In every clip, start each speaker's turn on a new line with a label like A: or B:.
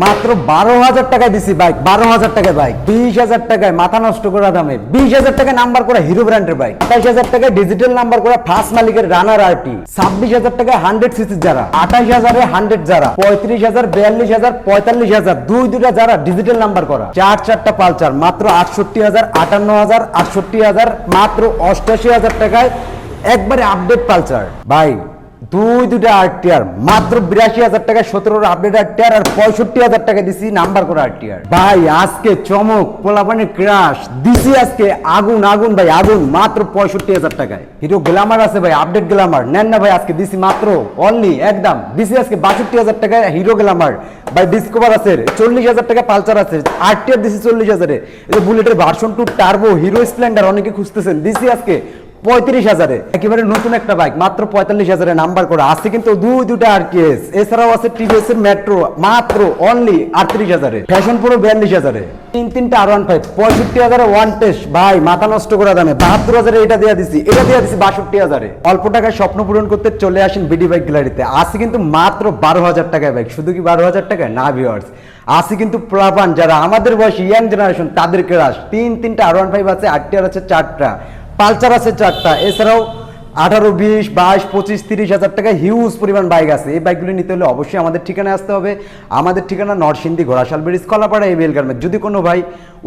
A: মাত্র বারো হাজার টাকায় দিছি বাইক বারো হাজার টাকায় বাইক বিশ হাজার টাকায় মাথা নষ্ট করা দামে বিশ হাজার টাকায় নাম্বার করা হিরো ব্র্যান্ডের বাইক আঠাইশ হাজার টাকায় ডিজিটাল নাম্বার করা ফার্স্ট মালিকের রানার আরটি ছাব্বিশ হাজার টাকায় হান্ড্রেড সিসি যারা, আঠাইশ হাজারে হান্ড্রেড যারা, পঁয়ত্রিশ হাজার, বিয়াল্লিশ হাজার, পঁয়তাল্লিশ হাজার, দুই দুটা যারা ডিজিটাল নাম্বার করা। চার চারটা পালচার মাত্র আটষট্টি হাজার, আটান্ন হাজার, আটষট্টি হাজার, মাত্র অষ্টাশি হাজার টাকায় একবারে আপডেট পালচার ভাই দুই দুটা আরটিআর মাত্র বিরাশি হাজার টাকা সতেরোর আপডেট আরটিআর আর পঁয়ষট্টি হাজার টাকা দিছি নাম্বার করে আরটিআর ভাই, আজকে চমক পোলাপানি ক্রাশ দিছি আজকে আগুন আগুন ভাই, আগুন, মাত্র পঁয়ষট্টি হাজার টাকায়। হিরো গ্ল্যামার আছে ভাই আপডেট গ্ল্যামার নেন না ভাই, আজকে দিছি মাত্র অনলি একদম। দিছি আজকে বাষট্টি হাজার টাকায় হিরো গ্ল্যামার ভাই ডিসকভার আছে, চল্লিশ হাজার টাকা পালচার আছে আরটিআর দিছি চল্লিশ হাজারে। বুলেটের version two turbo Hero Splendor অনেকে খুঁজতেছেন। দিছি আজকে পঁয়ত্রিশ হাজারে। একেবারে নতুন একটা বাইক মাত্র পঁয়তাল্লিশ হাজারে নাম্বার করা। আছে কিন্তু দুই দুটা আর কেস এছাড়াও আছে টিভিএস এর মেট্রো মাত্র অনলি আটত্রিশ হাজারে। ফ্যাশন পুরো বিয়াল্লিশ হাজারে। তিন, তিনটা আর ওয়ান ফাইভ পঁয়ষট্টি হাজারে ওয়ান টেস্ট ভাই, মাথা নষ্ট করা দামে। বাহাত্তর হাজারে এটা দেওয়া দিছি, এটা দেওয়া দিছি বাষট্টি হাজারে। অল্প টাকায় স্বপ্ন পূরণ করতে চলে আসেন বিডি বাইক গ্যালারিতে আছে কিন্তু মাত্র বারো হাজার টাকায় বাইক শুধু কি বারো হাজার টাকায়? না ভিওয়ার্স আছে কিন্তু প্লাবান যারা আমাদের বয়সী ইয়াং জেনারেশন তাদের ক্রাশ তিন, তিনটা আর ওয়ান ফাইভ আছে আটটি আর আছে চারটা। পালচার আছে চারটা। এছাড়াও আঠারো, বিশ, বাইশ, পঁচিশ, তিরিশ হাজার টাকা হিউজ পরিমাণ বাইক আছে। এই বাইকগুলি নিতে হলে অবশ্যই আমাদের ঠিকানায় আসতে হবে। আমাদের ঠিকানা নরসিংদী ঘোড়াশাল ব্রিজ, কলাপাড়া, এই বেল গার্মেন্ট যদি কোনো ভাই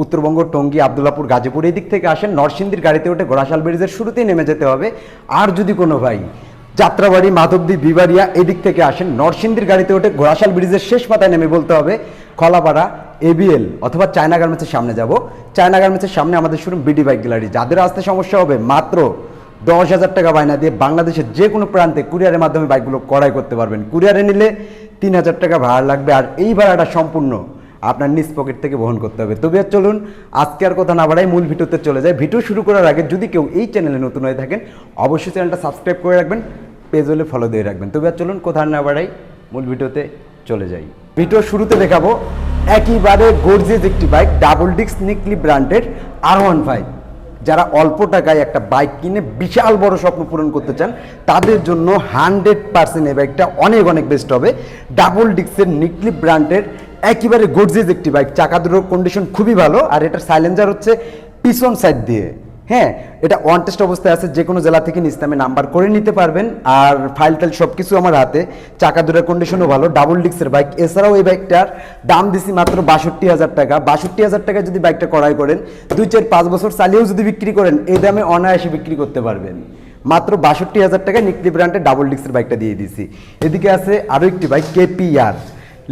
A: উত্তরবঙ্গ, টঙ্গী, আবদুল্লাপুর, গাজীপুর এই দিক থেকে আসেন, নরসিংদীর গাড়িতে উঠে ঘোড়াশাল ব্রিজের শুরুতেই নেমে যেতে হবে। আর যদি কোনো ভাই যাত্রাবাড়ি, মাধবদী বিবারিয়া এদিক থেকে আসেন, নরসিংদীর গাড়িতে উঠে ঘোড়াশাল ব্রিজের শেষ পাতায় নেমে বলতে হবে। কলাপাড়া এবিএল অথবা চায়না গার্মেন্টসের সামনে যাব। চায়না গার্মেন্টসের সামনে আমাদের শুরু বিডি বাইক গ্যালারি যাদের আসতে সমস্যা হবে মাত্র দশ হাজার টাকা বায়না দিয়ে বাংলাদেশের যে কোনো প্রান্তে কুরিয়ারের মাধ্যমে বাইকগুলো ক্রয় করতে পারবেন। কুরিয়ারে নিলে তিন হাজার টাকা ভাড়া লাগবে আর এই ভাড়াটা সম্পূর্ণ আপনার নিজ পকেট থেকে বহন করতে হবে। তবে আর চলুন, আজকে আর কথা না বাড়াই মূল ভিডিওতে চলে যায় ভিডিও শুরু করার আগে যদি কেউ এই চ্যানেলে নতুন হয়ে থাকেন, অবশ্যই চ্যানেলটা সাবস্ক্রাইব করে রাখবেন পেজ হলে ফলো দিয়ে রাখবেন। তবে আর চলুন, কোথা না বাড়াই মূল ভিডিওতে চলে যাই। ভিডিও শুরুতে দেখাবো। একইবারে গর্জিয়াস একটি বাইক ডাবল ডিস্ক নিকলি ব্র্যান্ডেড আর ওয়ান ফাইভ যারা অল্প টাকায় একটা বাইক কিনে বিশাল বড় স্বপ্ন পূরণ করতে চান, তাদের জন্য হান্ড্রেড পার্সেন্ট এই বাইকটা অনেক অনেক বেস্ট হবে। ডাবল ডিস্কের নিকলি ব্র্যান্ডের একেবারে গর্জিয়াস একটি বাইক চাকা দুটোর কন্ডিশন খুবই ভালো, আর এটার সাইলেন্সার হচ্ছে পিছন সাইড দিয়ে। হ্যাঁ এটা ওয়ান টেস্ট অবস্থায় আছে, যে কোনো জেলা থেকে নিস্তামে নাম্বার করে নিতে পারবেন। আর ফাইল টাইল সব কিছু আমার হাতে। চাকা দুটার কন্ডিশনও ভালো ডাবল ডিক্সের বাইক এছাড়াও এই বাইকটার দাম দিছি মাত্র বাষট্টি হাজার টাকা। বাষট্টি হাজার টাকা যদি বাইকটা ক্রয় করেন, দুই চার পাঁচ বছর চালিয়েও যদি বিক্রি করেন, এই দামে অনায়াসে বিক্রি করতে পারবেন। মাত্র বাষট্টি হাজার টাকায় নিকলি ব্র্যান্ডের ডাবল ডিক্সের বাইকটা দিয়ে দিছি। এদিকে আছে আরও একটি bike KPR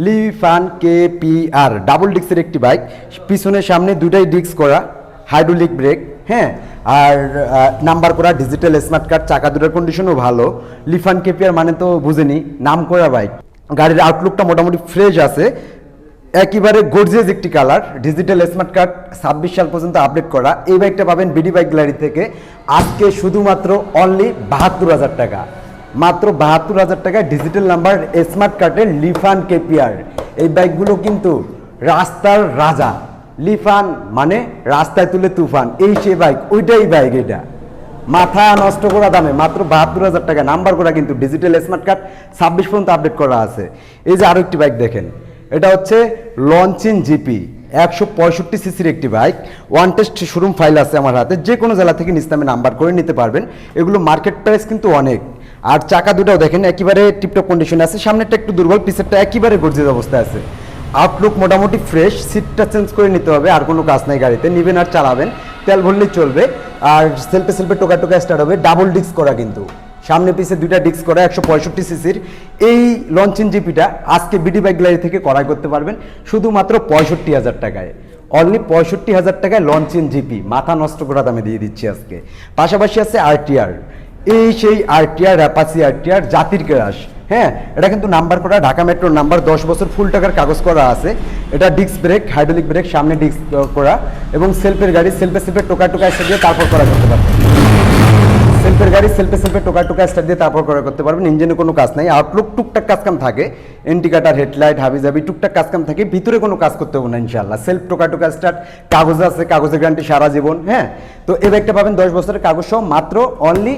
A: Lifan KPR double ডিক্সের একটি বাইক পিছনে সামনে দুটাই ডিক্স করা হাইড্রোলিক ব্রেক হ্যাঁ আর নাম্বার করা ডিজিটাল স্মার্ট কার্ড চাকা দুটার কন্ডিশনও ভালো। লিফান কেপিআর মানে তো বুঝেনি, নাম করা বাইক। গাড়ির আউটলুকটা মোটামুটি ফ্রেশ আছে। একেবারে গর্জিয়াস একটি কালার ডিজিটাল স্মার্ট কার্ড ছাব্বিশ সাল পর্যন্ত আপডেট করা। এই বাইকটা পাবেন বিডি বাইক গ্যালারি থেকে। আজকে শুধুমাত্র অনলি বাহাত্তর হাজার টাকা। মাত্র বাহাত্তর হাজার টাকায় ডিজিটাল নাম্বার স্মার্ট কার্ডের লিফান কেপিআর। এই বাইকগুলো কিন্তু রাস্তার রাজা। লিফান মানে রাস্তায় তুলে তুফান। এই সে বাইক, ওইটাই বাইক এটা। মাথা নষ্ট করা দামে, মাত্র বাহাত্তর হাজার টাকা। নাম্বার করা কিন্তু ডিজিটাল স্মার্ট কার্ড ছাব্বিশ পর্যন্ত আপডেট করা আছে। এই যে আরও একটি বাইক দেখেন, এটা হচ্ছে লঞ্চিন জিপি একশো পঁয়ষট্টি সিসির একটি bike. One test showroom file আছে আমার হাতে, যে কোনো জেলা থেকে নিস্তামে নাম্বার করে নিতে পারবেন। এগুলো মার্কেট প্রাইস কিন্তু অনেক। আর চাকা দুটাও দেখেন, একেবারে টিপটপ কন্ডিশনে আছে। সামনেরটা একটু দুর্বল, পিছেরটা একেবারে গর্জিত অবস্থায় আছে। আউটলুক মোটামুটি ফ্রেশ সিটটা চেঞ্জ করে নিতে হবে, আর কোনো কাজ নাই গাড়িতে, নিবেন আর চালাবেন, তেল ভরলেই চলবে, আর সেলফে সেলফে টোকা টোকা স্টার্ট হবে ডাবল ডিস্ক করা কিন্তু। সামনে পিছে দুইটা ডিস্ক করা, একশো পঁয়ষট্টি সিসির এই লঞ্চিন জিপিটা আজকে বিডি বাইক গ্যালারি থেকে করাই করতে পারবেন, শুধুমাত্র পঁয়ষট্টি হাজার টাকায়। অনলি পঁয়ষট্টি হাজার টাকায় লঞ্চিন জিপি মাথা নষ্ট করা দামে দিয়ে দিচ্ছি আজকে। পাশাপাশি আছে আরটিআর এই সেই আরটিআর অ্যাপাসি আরটিআর জাতির ক্রাশ হ্যাঁ এটা কিন্তু নাম্বার করা, ঢাকা মেট্রোর নাম্বার, দশ বছর ফুল টাকার কাগজ করা আছে। এটা ডিস্ক ব্রেক হাইড্রোলিক ব্রেক সামনে ডিস্ক করা এবং সেলফের গাড়ি সেলফে সেলফে টোকা টোকা এসে দিয়ে তারপর করা করতে পারবেন। সেলফের গাড়ি সেলফে সেলফে টোকা টোকা স্টার্ট দিয়ে তারপর করা করতে পারবেন ইঞ্জিনে কোনো কাজ নাই। আউটলুক টুকটাক কাজ কাম থাকে ইন্ডিকেটার হেডলাইট হাবি জাবি টুকটাক কাজ কাম থাকে, ভিতরে কোনো কাজ করতে হবে না ইনশাল্লাহ সেলফ টোকা টোকা স্টার্ট কাগজ আছে, কাগজের গ্যারান্টি সারা জীবন হ্যাঁ? তো এই ব্যাগটা পাবেন দশ বছরের কাগজ সহ, মাত্র অনলি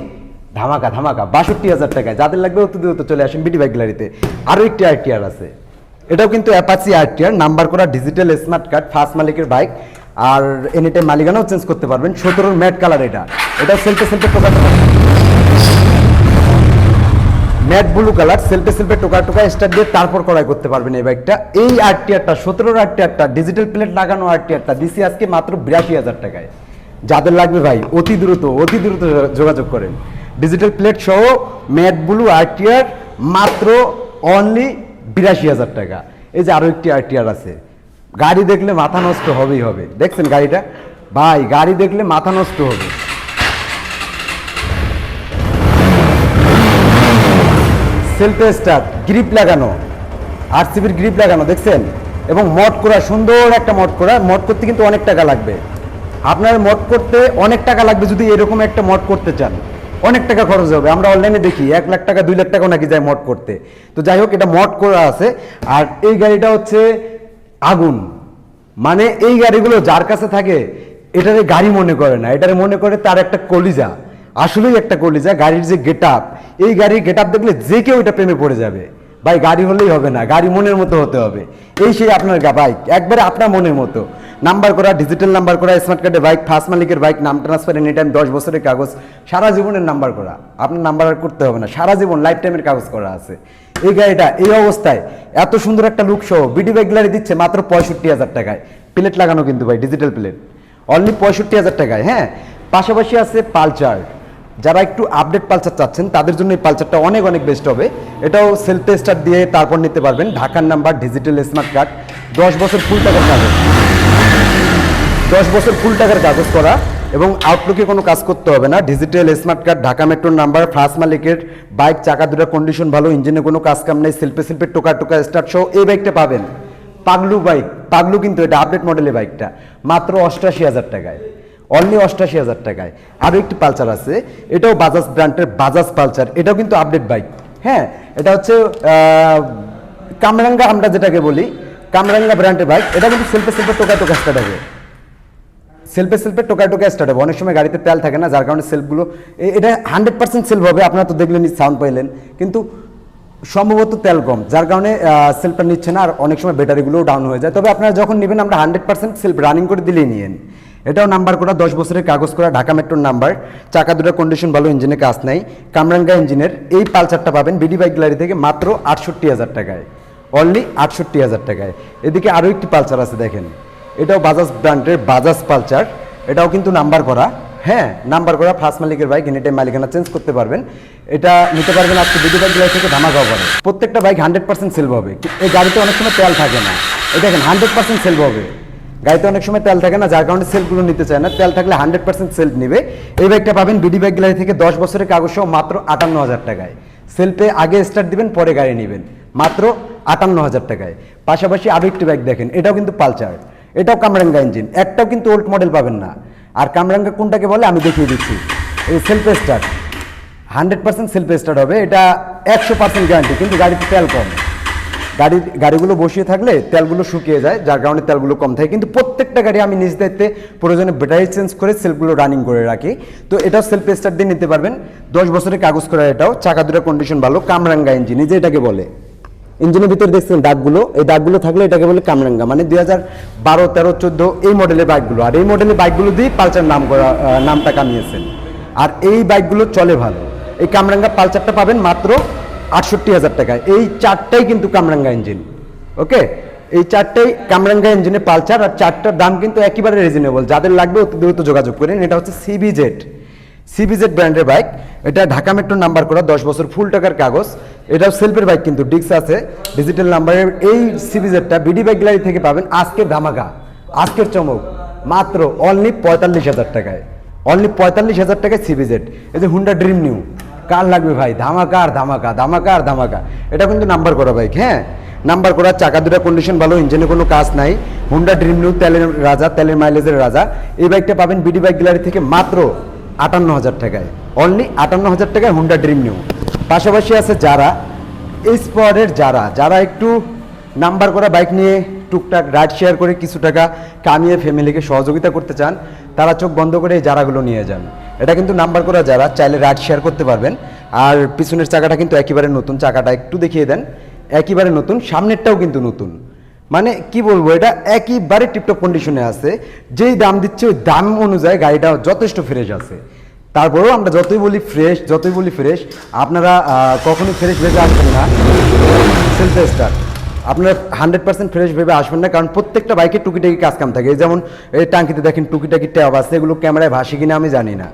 A: ধামাকা ধামাকা, বাষট্টি হাজার টাকায়। যাদের লাগবে অত দূর চলে আসেন বিডি বাইক গ্যালারিতে আরও একটি আইটিআর আছে। এটাও কিন্তু অ্যাপাচি আরটিআর নাম্বার করা ডিজিটাল স্মার্ট কার্ড ফার্স্ট মালিকের বাইক আর এনি টাইম মালিকানাও চেঞ্জ করতে পারবেন। সতেরোর ম্যাট কালার এটা। এটা সেলফে সেলফে টোকাতে পারবেন ম্যাট ব্লু কালার সেলফে সেলফে টোকা টোকা স্টার দিয়ে তারপর করাই করতে পারবেন এই বাইকটা এই আরটিআরটা সতেরোর আরটিআরটা ডিজিটাল প্লেট লাগানো আরটিআরটা দিছি আজকে মাত্র বিরাশি হাজার টাকায়। যাদের লাগবে ভাই, অতি দ্রুত অতি দ্রুত যোগাযোগ করেন। ডিজিটাল প্লেট সহ ম্যাট ব্লু আরটিআর মাত্র অনলি বিরাশি হাজার টাকা। এই যে আরও একটি আরটিআর আছে। গাড়ি দেখলে মাথা নষ্ট হবেই হবে। দেখছেন গাড়িটা? ভাই, গাড়ি দেখলে মাথা নষ্ট হবে। সেলফে স্টার্ট গ্রিপ লাগানো। আরসিবির গ্রিপ লাগানো, দেখছেন? এবং মড করা, সুন্দর একটা মড করা। মড করতে কিন্তু অনেক টাকা লাগবে। আপনার মড করতে অনেক টাকা লাগবে যদি এরকম একটা মড করতে চান। অনেক টাকা খরচ হবে। আমরা অনলাইনে দেখি, এক লাখ টাকা, দুই লাখ টাকা নাকি যায় মড করতে। তো যাই হোক, এটা মড করা আছে। আর এই গাড়িটা হচ্ছে আগুন। মানে এই গাড়িগুলো যার কাছে থাকে, এটারে গাড়ি মনে করে না। এটারে মনে করে তার একটা কলিজা। আসলেই একটা কলিজা, গাড়ির যে গেট আপ এই গাড়ির গেট আপ দেখলে যে কেউ এটা প্রেমে পড়ে যাবে। ভাই, গাড়ি হলেই হবে না, গাড়ি মনের মতো হতে হবে। এই সেই আপনার বাইক, একবারে আপনার মনের মতো। নাম্বার করা ডিজিটাল নাম্বার করা স্মার্ট কার্ডে বাইক ফার্স্ট মালিকের বাইক নাম ট্রান্সফার এনি টাইম দশ বছরের কাগজ, সারা জীবনের নাম্বার করা। আপনার নাম্বার আর করতে হবে না, সারা জীবন লাইফ টাইমের কাগজ করা আছে। এই গাড়িটা, এই অবস্থায়, এত সুন্দর একটা লুক সহ বিডি বাইক গাড়ি দিচ্ছে মাত্র পঁয়ষট্টি হাজার টাকায়। প্লেট লাগানো কিন্তু ভাই ডিজিটাল প্লেট অনলি পঁয়ষট্টি হাজার টাকায় হ্যাঁ? পাশাপাশি আছে পালচার যারা একটু আপডেট পালচার চাচ্ছেন, তাদের জন্য এই পালচারটা অনেক অনেক বেস্ট হবে। এটাও সেলফ স্টার দিয়ে তারপর নিতে পারবেন। ঢাকার নাম্বার ডিজিটাল স্মার্ট কার্ড দশ বছর ফুল কাগজ দশ বছর ফুল টাকার কাগজ করা এবং আউটলুকে কোনো কাজ করতে হবে না। ডিজিটাল স্মার্ট কার্ড ঢাকা মেট্রোর নাম্বার ফার্স্ট মালিকের বাইক চাকা দুটার কন্ডিশন ভালো ইঞ্জিনে কোনো কাজ কাম নেই সেলফে সেলফে টোকা টোকা স্টার্ট সহ এই বাইকটা পাবেন। পাগলু বাইক পাগলু কিন্তু এটা আপডেট মডেলের বাইকটা মাত্র অষ্টাশি হাজার টাকায়। অনলি অষ্টাশি হাজার টাকায়। আরও একটি পালচার আছে। এটাও বাজাজ ব্র্যান্ডের বাজাজ পালচার এটাও কিন্তু আপডেট বাইক হ্যাঁ এটা হচ্ছে কামরাঙ্গা আমরা যেটাকে বলি কামরাঙ্গা ব্র্যান্ডের বাইক এটা কিন্তু সেলফে সেলফে টোকা টোকা স্টার্ট হবে। সেলফে সেলফে টোকায় টোকায় স্টার্ট হবে। অনেক সময় গাড়িতে তেল থাকে না, যার কারণে সেলফগুলো এটা হান্ড্রেড পার্সেন্ট সেলফ হবে, আপনারা তো দেখলেন সাউন্ড পাইলেন। কিন্তু সম্ভবত তেল কম, যার কারণে সেলফটা নিচ্ছে না, আর অনেক সময় ব্যাটারিগুলোও ডাউন হয়ে যায়। তবে আপনারা যখন নেবেন, আমরা হান্ড্রেড পার্সেন্ট সেলফ রানিং করে দিলেই নিয়েন। এটাও নাম্বার করা, দশ বছরের কাগজ করা, ঢাকা মেট্রোর নাম্বার চাকা দুটো কন্ডিশন ভালো ইঞ্জিনে কাজ নাই। কামরাঙ্গা ইঞ্জিনের এই পালচারটা পাবেন বিডি বাইক গ্যালারি থেকে মাত্র আটষট্টি হাজার টাকায়। অনলি আটষট্টি হাজার টাকায়। এদিকে আরও একটি পালচার আছে দেখেন। এটাও বাজাজ ব্র্যান্ডের বাজাজ পালচার এটাও কিন্তু নাম্বার করা। হ্যাঁ নাম্বার করা ফার্স্ট মালিকের বাইক এনি টাইম মালিকানা চেঞ্জ করতে পারবেন। এটা নিতে পারবেন আজকে দুটো বাইক গ্লাস থেকে ধামাকা হবে প্রত্যেকটা বাইক হান্ড্রেড পার্সেন্ট সেলভ হবে এই গাড়িতে অনেক সময় তেল থাকে না। এটা দেখেন হান্ড্রেড পার্সেন্ট সেলভ হবে গাড়িতে অনেক সময় তেল থাকে না, যার কারণে সেলগুলো নিতে চায় না। তেল থাকলে হান্ড্রেড পার্সেন্ট সেলফ নেবে। এই বাইকটা পাবেন বিডি বাইক গ্যালারি থেকে দশ বছরের কাগজ সহ মাত্র আটান্ন হাজার টাকায়। সেলফে আগে স্টার্ট দিবেন, পরে গাড়ি নেবেন। মাত্র আটান্ন হাজার টাকায়। পাশাপাশি আরও একটি বাইক দেখেন, এটাও কিন্তু পালচার এটাও কামরাঙ্গা ইঞ্জিন একটাও কিন্তু ওল্ড মডেল পাবেন না। আর কামরাঙ্গা কোনটাকে বলে আমি দেখিয়ে দিচ্ছি। এই self start hundred percent self start হবে, এটা একশো পার্সেন্ট গ্যারান্টি কিন্তু গাড়িতে তেল কম। গাড়ি গাড়িগুলো বসিয়ে থাকলে তেলগুলো শুকিয়ে যায়, যার কারণে তেলগুলো কম থাকে। কিন্তু প্রত্যেকটা গাড়ি আমি নিজ দায়িত্বে প্রয়োজনে ব্যাটারি চেঞ্জ করে সেলফগুলো রানিং করে রাখি। তো এটাও সেলফ স্টার্ট দিয়ে নিতে পারবেন। দশ বছরের কাগজ করা এটাও চাকা দুটো কন্ডিশন ভালো, কামরাঙ্গা ইঞ্জিন যে এটাকে বলে। ইঞ্জিনের ভিতরে দেখছেন দাগগুলো। এই দাগগুলো থাকলে এটাকে বলে কামরাঙ্গা। মানে দুই হাজার বারো, তেরো, চোদ্দ এই মডেলের বাইকগুলো আর এই মডেলের বাইকগুলো দিয়ে পালচার নাম করা নামটা কামিয়েছেন। আর এই বাইকগুলো চলে ভালো। এই কামরাঙ্গা পালচারটা পাবেন মাত্র আটষট্টি হাজার টাকায়। এই চারটাই কিন্তু কামরাঙ্গা ইঞ্জিন ওকে এই চারটাই কামরাঙ্গা ইঞ্জিনের পালচার। আর চারটার দাম কিন্তু একেবারে রিজনেবল যাদের লাগবে অতি দ্রুত যোগাযোগ করেন এটা হচ্ছে সিবি জেড সিবিজেড ব্র্যান্ডের বাইক এটা ঢাকা মেট্রো নাম্বার করা দশ বছর ফুল টাকার কাগজ। এটাও সেলফের বাইক কিন্তু ডিক্স আছে ডিজিটাল নাম্বারের এই সিবিজেডটা বিডি বাইক গ্যালারি থেকে পাবেন আজকের ধামাকা, আজকের চমক, মাত্র অনলি পঁয়তাল্লিশ হাজার টাকায় অনলি পঁয়তাল্লিশ হাজার টাকায় সিবিজেড এই যে হুন্ডা ড্রিম নিউ কার লাগবে ভাই? ধামাকা আর ধামাকা ধামাকা আর ধামাকা। এটা কিন্তু নাম্বার করা বাইক হ্যাঁ? নাম্বার করা, চাকা দুটা কন্ডিশন ভালো ইঞ্জিনে কোনো কাজ নাই। হুন্ডা ড্রিম নিউ তেলের রাজা, তেলের মাইলেজের রাজা। এই বাইকটা পাবেন বিডি বাইক গ্যালারি থেকে মাত্র আটান্ন হাজার টাকায়। অনলি আটান্ন হাজার টাকায় হুন্ডা ড্রিম নিউ পাশাপাশি আছে যারা এই স্পটের যারা যারা একটু নাম্বার করা বাইক নিয়ে টুকটাক রাইড শেয়ার করে কিছু টাকা কামিয়ে ফ্যামিলিকে সহযোগিতা করতে চান, তারা চোখ বন্ধ করে এই যারাগুলো নিয়ে যান। এটা কিন্তু নাম্বার করা যারা চাইলে রাইড শেয়ার করতে পারবেন। আর পিছনের চাকাটা কিন্তু একেবারে নতুন। চাকাটা একটু দেখিয়ে দেন। একইবারে নতুন, সামনেরটাও কিন্তু নতুন। মানে কি বলব, এটা একইবারে টিপটপ কন্ডিশনে আছে। যেই দাম দিচ্ছে ওই দাম অনুযায়ী গাড়িটা যথেষ্ট ফ্রেশ আছে। তারপরেও আমরা যতই বলি ফ্রেশ যতই বলি ফ্রেশ আপনারা কখনোই ফ্রেশ ভেবে আসবেন না। সেলফ আপনারা হান্ড্রেড পার্সেন্ট ফ্রেশ ভেবে আসবেন না, কারণ প্রত্যেকটা বাইকে টুকিটাকি কাজ কাম থাকে। যেমন, এই টাঙ্কিতে দেখেন টুকিটাকি ট্যাব আছে, এগুলো ক্যামেরায় ভাসে কিনা আমি জানি না।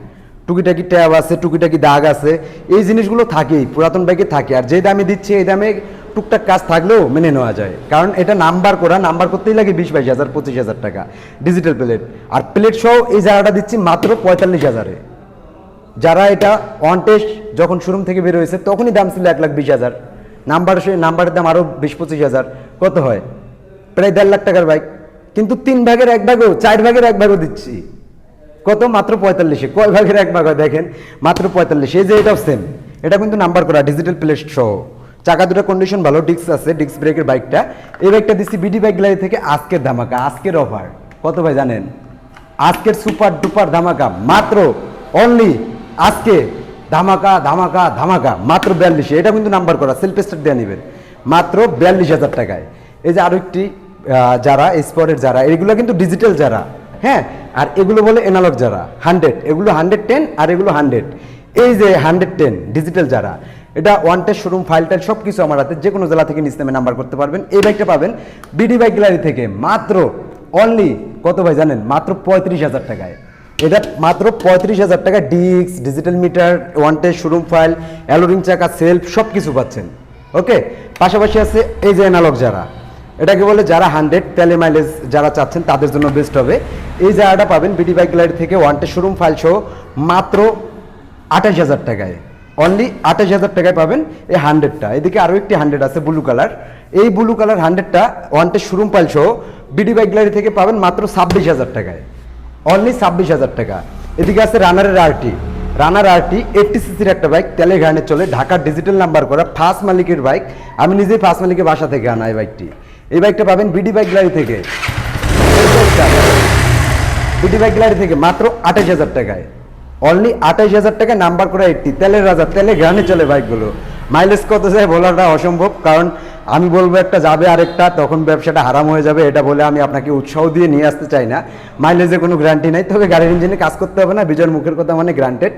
A: টুকিটাকি ট্যাব আছে, টুকিটাকি দাগ আছে, এই জিনিসগুলো থাকেই, পুরাতন বাইকে থাকে। আর যে দামে দিচ্ছে, এই দামে টুকটাক কাজ থাকলেও মেনে নেওয়া যায়। কারণ এটা নাম্বার করা, নাম্বার করতেই লাগে বিশ বাইশ হাজার, পঁচিশ হাজার টাকা। ডিজিটাল প্লেট আর প্লেট সহ এই জায়গাটা দিচ্ছি মাত্র পঁয়তাল্লিশ হাজারে। যারা এটা অন টেস্ট যখন শোরুম থেকে বের হয়েছে, তখনই দাম ছিল এক লাখ বিশ হাজার। নাম্বার নাম্বারের দাম আরও বিশ পঁচিশ হাজার। কত হয়? প্রায় দেড় লাখ টাকার বাইক কিন্তু তিন ভাগের এক ভাগও, চার ভাগের এক ভাগও দিচ্ছি। কত? মাত্র পঁয়তাল্লিশে। কয় ভাগের এক ভাগ হয় দেখেন? মাত্র পঁয়তাল্লিশে। এই যে এটাও সেম এটা কিন্তু নাম্বার করা ডিজিটাল প্লেট সহ। চাকা দুটো কন্ডিশন ভালো ডিস্ক আছে ডিস্ক ব্রেকের বাইকটা এই বাইকটা দিচ্ছি বিডি বাইক গ্যালারি থেকে আজকের ধামাকা, আজকের অফার কত ভাই জানেন? আজকের সুপার ডুপার ধামাকা। মাত্র অনলি আজকে ধামাকা ধামাকা ধামাকা, মাত্র বিয়াল্লিশে এটা কিন্তু নাম্বার করা সেলফ স্টার্ট দেওয়া নেবেন। মাত্র বিয়াল্লিশ হাজার টাকায়। এই যে আরও একটি যারা স্পটের যারা, এগুলো কিন্তু ডিজিটাল যারা হ্যাঁ? আর এগুলো বলে এনালগ যারা হান্ড্রেড এগুলো হান্ড্রেড টেন আর এগুলো হান্ড্রেড এই যে হান্ড্রেড টেন ডিজিটাল যারা, এটা ওয়ান টেস্ট শোরুম ফাইল টাইল সব কিছু আমার হাতে, যে কোনো জেলা থেকে নিচ নামে নাম্বার করতে পারবেন। এই বাইকটা পাবেন বিডি বাইক গ্যালারি থেকে, মাত্র অনলি কত ভাই জানেন? মাত্র পঁয়ত্রিশ হাজার টাকায়। এটা মাত্র পঁয়ত্রিশ হাজার টাকা disc digital meter one test showroom file অ্যালোরিং চাকা সেলফ সব কিছু পাচ্ছেন। ওকে পাশাপাশি আছে এই যে অ্যানালগ যারা। এটাকে বলে যারা হান্ড্রেড তেলে মাইলেজ যারা চাচ্ছেন, তাদের জন্য বেস্ট হবে। এই জায়গাটা পাবেন বিডি বাইক গ্যালারি থেকে ওয়ান টেস্ট শোরুম ফাইল সহ মাত্র আঠাশ হাজার টাকায়। অনলি আঠাশ হাজার টাকায় পাবেন এই হান্ড্রেডটা এদিকে আরও একটি হান্ড্রেড আছে ব্লু কালার এই ব্লু কালার হান্ড্রেডটা ওয়ানটে শোরুম পাইল সহ বিডি বাইক গ্যালারি থেকে পাবেন মাত্র ছাব্বিশ হাজার টাকায়। অনলি ছাব্বিশ হাজার টাকা। এদিকে আছে রানারের আরটি রানার আরটি এইটটি সিসির একটা বাইক তেলে ঘানে চলে, ঢাকার ডিজিটাল নাম্বার করা ফার্স্ট মালিকের বাইক আমি নিজেই ফার্স্ট মালিকের বাসা থেকে আনা এই বাইকটি এই বাইকটা পাবেন বিডি বাইক গ্যালারি থেকে। বিডি বাইক গ্যালারি থেকে মাত্র আঠাশ হাজার টাকায়। অনলি আঠাশ হাজার টাকা নাম্বার করা একটি তেলের রাজা, তেলে গ্রানে চলে বাইকগুলো মাইলেজ কত যায় বলাটা অসম্ভব, কারণ আমি বলব একটা যাবে আরেকটা, তখন ব্যবসাটা হারাম হয়ে যাবে, এটা বলে আমি আপনাকে উৎসাহ দিয়ে নিয়ে আসতে চাই না। মাইলেজের কোনো গ্যারান্টি নাই, তবে গাড়ির ইঞ্জিনে কাজ করতে হবে না, বিজয়ের মুখের কথা মানে গ্রান্টেড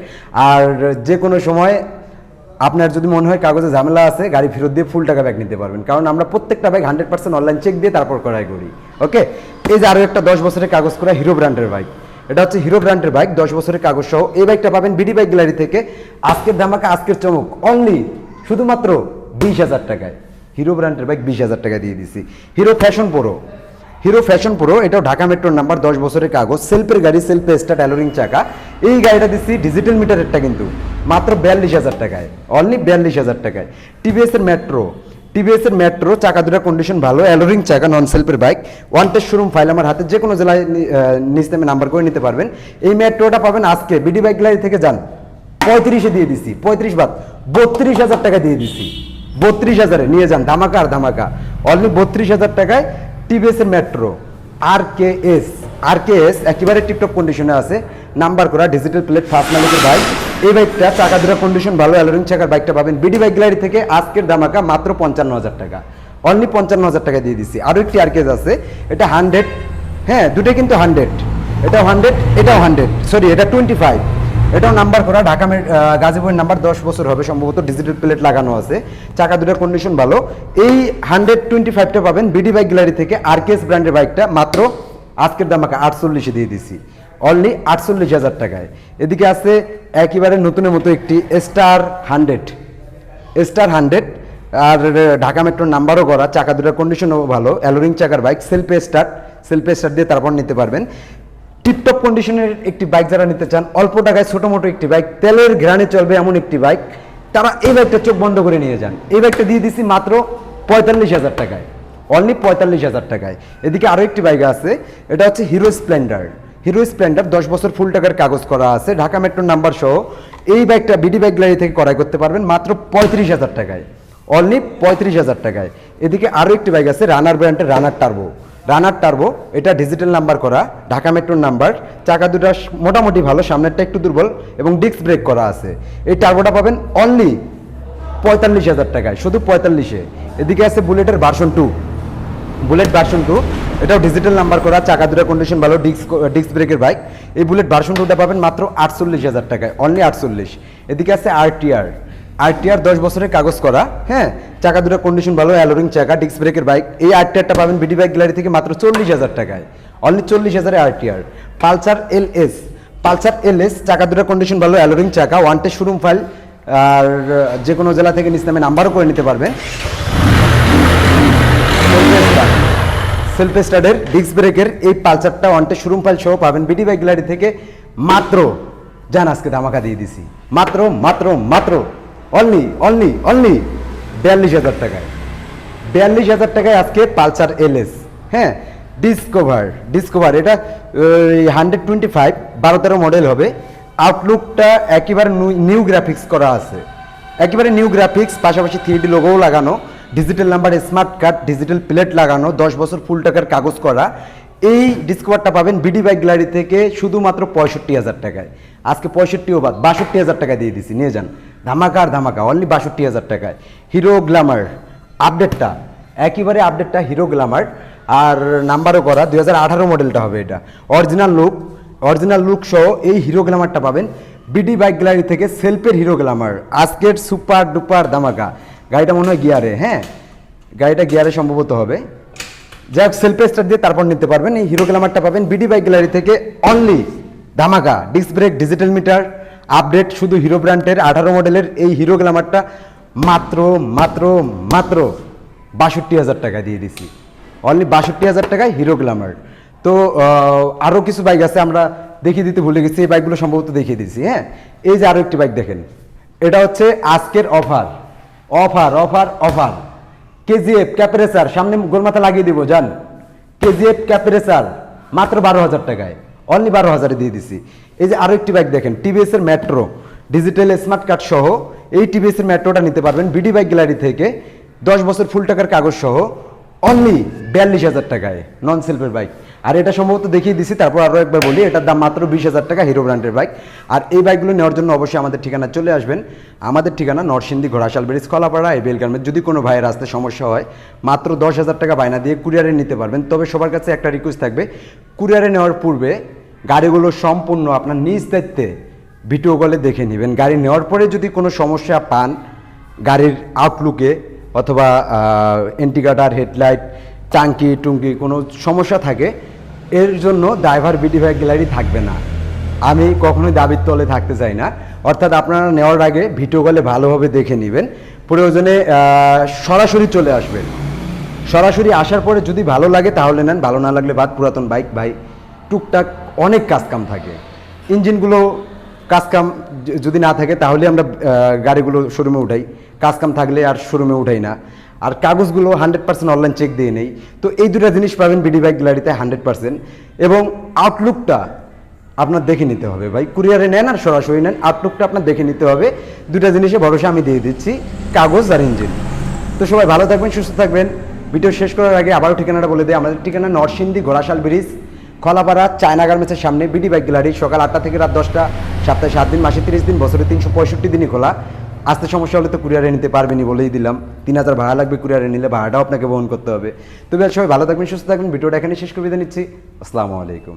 A: আর যে কোনো সময় আপনার যদি মনে হয় কাগজে ঝামেলা আছে, গাড়ি ফেরত দিয়ে ফুল টাকা ব্যাক নিতে পারবেন, কারণ আমরা প্রত্যেকটা bag hundred percent online check দিয়ে তারপর করাই করি ওকে এই যে আরও একটা দশ বছরের কাগজ করা হিরো ব্র্যান্ডের বাইক এটা হচ্ছে হিরো ব্র্যান্ডের বাইক দশ বছরের কাগজ সহ, এই বাইকটা পাবেন বিডি বাইক গ্যালারি থেকে। আজকের ধামাকা, আজকের চমক অনলি শুধুমাত্র বিশ হাজার টাকায়। হিরো ব্র্যান্ডের বাইক বিশ হাজার টাকা দিয়ে দিছি। Hero Passion pro Hero Passion pro এটাও ঢাকা মেট্রোর নাম্বার দশ বছরের কাগজ সেলফের গাড়ি সেলফে স্টার ট্যালোরিং চাকা। এই গাড়িটা দিচ্ছি ডিজিটাল মিটারেরটা কিন্তু মাত্র বিয়াল্লিশ হাজার টাকায়। অনলি বিয়াল্লিশ হাজার টাকায়। টিভিএস এর মেট্রো টিভিএস এর মেট্রো চাকা দুটা কন্ডিশন ভালো অ্যালোরিং চাকা নন সেলফের bike one test showroom file আমার হাতে যে কোনো জেলায় নি- আহ, নিচ নামে নাম্বার করে নিতে পারবেন। এই মেট্রোটা পাবেন আজকে। বিডি বাইক গ্যালারি থেকে যান। পঁয়ত্রিশে দিয়ে দিছি, পঁয়ত্রিশ বাদ, বত্রিশ হাজার টাকা দিয়ে দিছি। বত্রিশ হাজারে, নিয়ে যান, ধামাকা আর ধামাকা। অনলি বত্রিশ হাজার টাকায় টিভিএস এর মেট্রো আর কে এস আর কে এস একেবারে টিপটপ কন্ডিশনে আছে। নাম্বার করা ডিজিটাল প্লেট ফার্স্ট মালিকের বাইক এই বাইকটা চাকা দুটা কন্ডিশন ভালো অ্যালোরিং চাকার বাইকটা পাবেন। বিডি বাইক গ্যালারি থেকে আজকের ধামাকা মাত্র পঞ্চান্ন হাজার টাকা। অনলি পঞ্চান্ন হাজার টাকা দিয়ে দিছি। আরও একটি আর কেস আছে। এটা হান্ড্রেড হ্যাঁ দুটোই কিন্তু হান্ড্রেড এটাও হান্ড্রেড এটাও হান্ড্রেড সরি এটা টোয়েন্টি ফাইভ এটাও নাম্বার করা, ঢাকা গাজীপুরের নাম্বার দশ বছর হবে, সম্ভবত ডিজিটাল প্লেট লাগানো আছে। চাকা দুটার কন্ডিশন ভালো। এই হান্ড্রেড টোয়েন্টি ফাইভটা পাবেন বিডি বাইক গ্যালারি থেকে আরকেএস ব্র্যান্ডের বাইকটা মাত্র আজকের দামাকে আটচল্লিশে দিয়ে দিছি। অনলি আটচল্লিশ হাজার টাকায়। এদিকে আছে একেবারে নতুনের মতো একটি স্টার হান্ড্রেড স্টার হান্ড্রেড আর ঢাকা মেট্রোর নাম্বারও করা। চাকা দুটার কন্ডিশনও ভালো। অ্যালোরিং চাকার বাইক সেলফে স্টার্ট সেলফে স্টার্ট দিয়ে তারপর নিতে পারবেন। টিপটপ কন্ডিশনের একটি বাইক যারা নিতে চান, অল্প টাকায় ছোটো মোটো একটি বাইক তেলের ঘ্রাণে চলবে এমন একটি বাইক তারা এই বাইকটা চোখ বন্ধ করে নিয়ে যান। এই বাইকটা দিয়ে দিছি মাত্র পঁয়তাল্লিশ হাজার টাকায়। অনলি পঁয়তাল্লিশ হাজার টাকায়। এদিকে আরও একটি বাইক আছে, এটা হচ্ছে হিরো স্প্লেন্ডার হিরো স্প্লেন্ডার দশ বছর ফুল টাকার কাগজ করা আছে, ঢাকা মেট্রোর নাম্বার সহ। এই বাইকটা বিডি বাইক গ্যালারি থেকে ক্রয় করতে পারবেন মাত্র পঁয়ত্রিশ হাজার টাকায়। অনলি পঁয়ত্রিশ হাজার টাকায়। এদিকে আরও একটি বাইক আছে রানার ব্র্যান্ডের রানার টার্বো রানার টার্বো, এটা ডিজিটাল নাম্বার করা, ঢাকা মেট্রোর নাম্বার চাকা দুটা মোটামুটি ভালো, সামনেরটা একটু দুর্বল, এবং ডিস্ক ব্রেক করা আছে। এই টার্বোটা পাবেন অনলি পঁয়তাল্লিশ হাজার টাকায়, শুধু পঁয়তাল্লিশে। এদিকে আছে বুলেটের version two Bullet version two এটাও ডিজিটাল নাম্বার করা, চাকা দুটা কন্ডিশন ভালো ডিস্ক ডিস্ক ব্রেকের বাইক এই বুলেট ভার্সন টুটা পাবেন মাত্র আটচল্লিশ হাজার টাকায় অনলি আটচল্লিশ। এদিকে আছে আরটিআর আরটিআর দশ বছরের কাগজ করা হ্যাঁ? চাকা দুটা কন্ডিশন ভালো অ্যালোরিং চাকা ডিস্ক ব্রেকের বাইক এই আরটিআরটা পাবেন বিডি বাইক গ্যালারি থেকে মাত্র চল্লিশ হাজার টাকায়। অনলি চল্লিশ হাজারে RTR. Pulsar L S. Pulsar L S, চাকা দুটা কন্ডিশন ভালো অ্যালোরিং চাকা ওয়ান টেস্ট শোরুম ফাইল আর যে কোনো জেলা থেকে নিচ নামে নাম্বারও করে নিতে পারবেন সেলফ স্টার্টের ডিস্ক ব্রেকের এই পালসারটা ওয়ানটে শোরুম ফাইল সহ পাবেন বিডি বাইক গ্যালারি থেকে। মাত্র, জান আজকে ধামাকা দিয়ে দিছি। মাত্র মাত্র মাত্র। অনলি অনলি অনলি বিয়াল্লিশ হাজার টাকায়। বিয়াল্লিশ হাজার টাকায় আজকে পালসার এলএস। হ্যাঁ ডিসকভার ডিসকভার এটা হান্ড্রেড টোয়েন্টি ফাইভ বারো তেরো মডেল হবে। আউটলুকটা একেবারে নিউ গ্রাফিক্স করা আছে। একেবারে নিউ গ্রাফিক্স পাশাপাশি থ্রি ডি লোগোও লাগানো digital number smart card digital plate লাগানো, দশ বছর ফুল টাকার কাগজ করা। এই ডিসকভারটা পাবেন বিডি বাইক গ্যালারি থেকে শুধুমাত্র পঁয়ষট্টি হাজার টাকায়। আজকে পঁয়ষট্টিও বাদ, বাষট্টি হাজার টাকা দিয়ে দিছি, নিয়ে যান। ধামাকা আর ধামাকা অনলি বাষট্টি হাজার টাকায়। হিরো গ্ল্যামার আপডেটটা একেবারে আপডেটটা হিরো গ্ল্যামার আর নাম্বারও করা, দুই হাজার আঠারো মডেলটা হবে এটা। অরিজিনাল লুক অরিজিনাল লুক সহ এই হিরো গ্ল্যামারটা পাবেন। বিডি বাইক গ্যালারি থেকে সেলফের হিরো গ্ল্যামার আজকের সুপার ডুপার ধামাকা। গাড়িটা মনে হয় গিয়ারে হ্যাঁ? গাড়িটা গিয়ারে সম্ভবত হবে। যাই হোক সেলফ স্টার দিয়ে তারপর নিতে পারবেন। এই হিরো গ্ল্যামারটা পাবেন বিডি বাইক গ্যালারি থেকে অনলি ধামাকা। Disc brake digital meter update শুধু হিরো ব্র্যান্ডের আঠারো মডেলের এই হিরো গ্ল্যামারটা মাত্র মাত্র মাত্র বাষট্টি হাজার টাকা দিয়ে দিছি। অনলি বাষট্টি হাজার টাকায় হিরো গ্ল্যামার। তো আরও কিছু বাইক আছে, আমরা দেখিয়ে দিতে ভুলে গেছি, এই বাইকগুলো সম্ভবত দেখিয়ে দিচ্ছি হ্যাঁ? এই যে আরও একটি বাইক দেখেন। এটা হচ্ছে আজকের offer offer offer offer KGF ক্যাপারেসার সামনে গোলমাথা লাগিয়ে দিব, যান। কেজিএফ ক্যাপারেসার মাত্র বারো হাজার টাকায়। অনলি বারো হাজারে দিয়ে দিছি। এই যে আরও একটি বাইক দেখেন টিভিএস এর মেট্রো ডিজিটাল স্মার্ট কার্ড সহ, এই টিভিএস এর মেট্রোটা নিতে পারবেন বিডি বাইক গ্যালারি থেকে। দশ বছর ফুল টাকার কাগজ সহ অনলি বিয়াল্লিশ হাজার টাকায় নন সেলফের বাইক আর এটা সম্ভবত দেখিয়ে দিছি, তারপর আরও একবার বলি, এটার দাম মাত্র বিশ হাজার টাকা হিরো ব্র্যান্ডের বাইক আর এই বাইকগুলো নেওয়ার জন্য অবশ্যই আমাদের ঠিকানা চলে আসবেন। আমাদের ঠিকানা নরসিংদী ঘোড়াশাল ব্রিজ, কলাপাড়া এই বেলগার্মের যদি কোনো ভাইয়ের আসতে সমস্যা হয়, মাত্র দশ হাজার টাকা বায়না দিয়ে কুরিয়ারে নিতে পারবেন। তবে সবার কাছে একটা রিকোয়েস্ট থাকবে কুরিয়ারে নেওয়ার পূর্বে গাড়িগুলো সম্পূর্ণ আপনার নিজ দায়িত্বে ভিডিও কলে দেখে নেবেন। গাড়ি নেওয়ার পরে যদি কোনো সমস্যা পান, গাড়ির আউটলুকে অথবা এন্টিগাটার হেডলাইট টাঙ্কি টুঙ্কি কোনো সমস্যা থাকে, এর জন্য ড্রাইভার বিডি ভাই গ্যালারি থাকবে না। আমি কখনোই দাবির তলে থাকতে চাই না। অর্থাৎ আপনারা নেওয়ার আগে ভিডিও কলে ভালোভাবে দেখে নেবেন। প্রয়োজনে সরাসরি চলে আসবেন। সরাসরি আসার পরে যদি ভালো লাগে তাহলে নেন, ভালো না লাগলে বাদ পুরাতন বাইক ভাই। টুকটাক অনেক কাজকাম থাকে। ইঞ্জিনগুলো কাজকাম যদি না থাকে, তাহলে আমরা গাড়িগুলো শোরুমে উঠাই। কাজকাম থাকলে আর শোরুমে উঠাই না। আর কাগজগুলো হান্ড্রেড পার্সেন্ট অনলাইন চেক দিয়ে নেই। তো এই দুটো জিনিস পাবেন বিডি বাইক গ্যালারিতে হান্ড্রেড পার্সেন্ট এবং আউটলুকটা আপনার দেখে নিতে হবে ভাই। কুরিয়ারে নেন আর সরাসরি নেন। আউটলুকটা আপনার দেখে নিতে হবে। দুটা জিনিসে ভরসা আমি দিয়ে দিচ্ছি, কাগজ আর ইঞ্জিন। তো সবাই ভালো থাকবেন, সুস্থ থাকবেন। ভিডিও শেষ করার আগে আবারও ঠিকানাটা বলে দিই। আমাদের ঠিকানা নরসিংদী ঘোড়াশাল ব্রিজ। খলাপাড়া চায়না গার্মেন্টসের সামনে বিডি বাইক গ্যালারি সকাল আটটা থেকে রাত দশটা, সপ্তাহে সাত দিন, মাসে তিরিশ দিন, বছরে তিনশো পঁয়ষট্টি দিনই খোলা। আসতে সমস্যা হলে তো কুরিয়ারে নিতে পারবেনি বলেই দিলাম। তিন হাজার ভাড়া লাগবে কুরিয়ারে নিলে, ভাড়াটাও আপনাকে বহন করতে হবে। তবে সবাই ভালো থাকবেন, সুস্থ থাকবেন। ভিডিওটা এখানে শেষ করে দিয়ে নিচ্ছি। আসসালামু আলাইকুম।